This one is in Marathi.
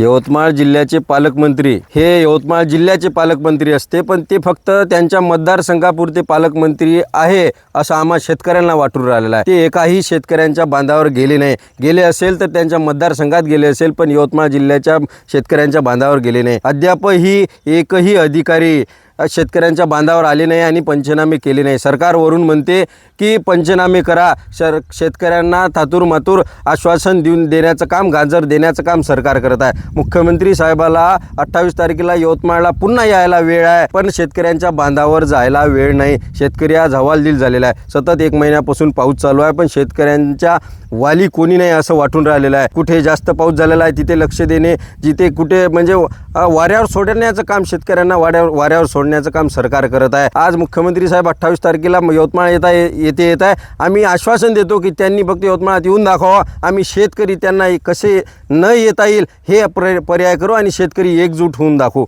यवतमाळ जिल्ह्याचे पालकमंत्री. हे यवतमाळ जिल्ह्याचे पालकमंत्री असते पण ते फक्त त्यांच्या मतदारसंघापुरते पालकमंत्री आहे असं आम्हा शेतकऱ्यांना वाटून राहिलेलं आहे. ते एकाही शेतकऱ्यांच्या बांधावर गेले नाही. गेले असेल तर त्यांच्या मतदारसंघात गेले असेल पण यवतमाळ जिल्ह्याच्या शेतकऱ्यांच्या बांधावर गेले नाही. अद्याप ही एकही अधिकारी शेतकऱ्यांच्या बांधावर आले नाही आणि पंचनामे केले नाही. सरकारवरून म्हणते की पंचनामे करा. शर शेतकऱ्यांना थातूर मातूर आश्वासन देऊन देण्याचं काम गाजर देण्याचं काम सरकार करत आहे. मुख्यमंत्री साहेबाला अठ्ठावीस तारखेला यवतमाळला पुन्हा यायला वेळ आहे पण शेतकऱ्यांच्या बांधावर जायला वेळ नाही. शेतकरी आज हवालदिल झालेला आहे. सतत एक महिन्यापासून पाऊस चालू आहे पण शेतकऱ्यांच्या वाली कोणी नाही असं वाटून राहिलेलं आहे. कुठे जास्त पाऊस झालेला आहे तिथे लक्ष देणे जिथे कुठे म्हणजे वाऱ्यावर सोडण्याचं काम शेतकऱ्यांना वाड्यावर वाऱ्यावर सोडण्याचं काम सरकार करत आहे. आज मुख्यमंत्री साहेब अठ्ठावीस तारखेला यवतमाळ येत आहे येथे येत आहे. आम्ही आश्वासन देतो की त्यांनी फक्त यवतमाळात येऊन दाखवा. आम्ही शेतकरी त्यांना कसे न येता येईल हे पर्याय करू आणि शेतकरी एकजूट होऊन दाखवू.